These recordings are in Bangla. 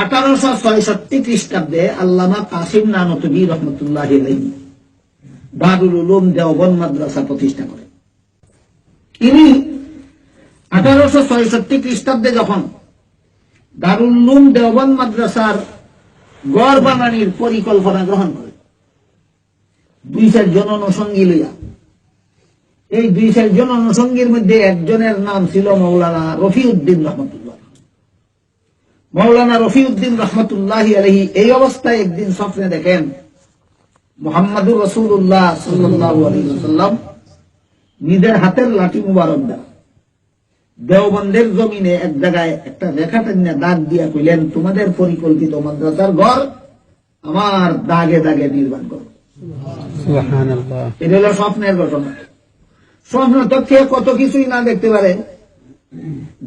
আঠারোশো ছয়ষট্টি খ্রিস্টাব্দে আল্লামা কাসিম নানতবী রহমতুল্লাহ দারুল উলুম দেওবন মাদ্রাসা প্রতিষ্ঠা করেন তিনি আঠারোশো ছয়ষট্টি খ্রিস্টাব্দে যখন দারুল উলুম দেওবন মাদ্রাসার গড় বানানির পরিকল্পনা গ্রহণ করেন দুই চারজন অনুষঙ্গী লইয়া। এই দুই চারজন অনুষঙ্গীর মধ্যে একজনের নাম ছিল মৌলানা রফিউদ্দিন রহমতুল্লাহ। মৌলানা রফিউদ্দিন রহমতুল্লাহ আলহি এই অবস্থায় একদিন স্বপ্নে দেখেন মোহাম্মদুর রসুল্লাহ সাল্লাম নিজের হাতের লাঠি মুবারক দ্বারা দেওবন্দের জমিনে এক জায়গায় একটা রেখা টেনে দাগ দিয়া কইলেন তোমাদের পরিকল্পিত মাদ্রাসার ঘর আমার দাগে দাগে নির্মাণ করো। এটা হলো স্বপ্নের ঘটনা। স্বপ্ন তো কে কত কিছুই না দেখতে পারে।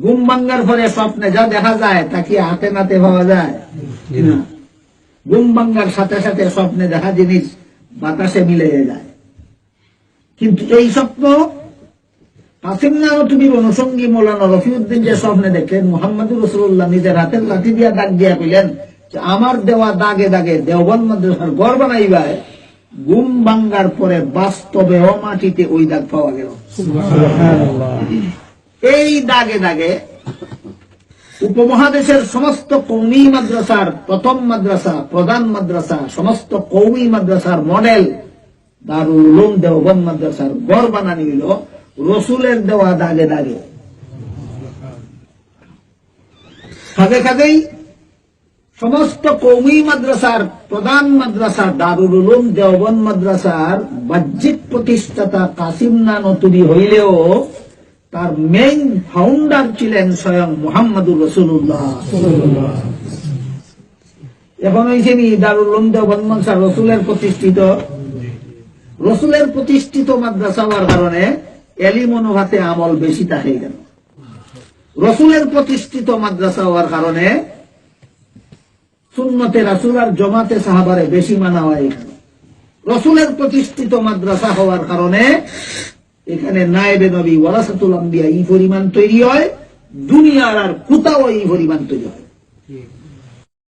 ঘুম ভাঙ্গার পরে স্বপ্নে যা দেখা যায় তা কি হাতে নাতে পাওয়া যায়। ঘুম ভাঙ্গার সাথে সাথে স্বপ্নে দেখা জিনিস বাতাসে মিলে যায়। কিন্তু এই স্বপ্ন কাসিম নামতুবির অনুষঙ্গী মৌলানা রফিউদ্দিন যে স্বপ্নে দেখলেন মোহাম্মদুর রসুল্লাহ নিজের হাতের লাঠি দিয়া দাগ দিয়া কইলেন আমার দেওয়া দাগে দাগে দেওবন মাদ্রাসার গড় বানাইবায় ঘুম ভাঙ্গার পরে বাস্তবে ও মাটিতে ওই দাগ পাওয়া গেল। এই দাগে দাগে উপমহাদেশের সমস্ত কৌমি মাদ্রাসার প্রথম মাদ্রাসা, প্রধান মাদ্রাসা, সমস্ত কৌমি মাদ্রাসার মডেল দারুল দেওবন মাদ্রাসার গড় বানানি হইল রসুলের দেওয়া দাগে দাগে। কাজে কাজেই সমস্ত কৌমি মাদ্রাসার প্রধান মাদ্রাসা দারুল উলুম দেওবন মাদ্রাসার বাহ্যিক প্রতিষ্ঠাতা কাসিম নানতুবি হইলেও তার মেইন ফাউন্ডার ছিলেন স্বয়ং মোহাম্মদুর রসুল্লাহ এখন নি দারুল উলুম রসুলের প্রতিষ্ঠিত রসুলের প্রতিষ্ঠিত মাদ্রাসা হওয়ার কারণে এলি মনোভাতে আমল বেশি থাকে কেন রসুলের প্রতিষ্ঠিত মাদ্রাসা হওয়ার কারণে সুন্নতে রাসুল আর জমাতে সাহাবারে বেশি মানা হয় রসুলের প্রতিষ্ঠিত মাদ্রাসা হওয়ার কারণে এখানে নায়েবে নবী ওয়ারাসাতুল আম্বিয়া এই পরিমাণ তৈরি হয়, দুনিয়ার আর কোথাও এই পরিমাণ তৈরি হয়।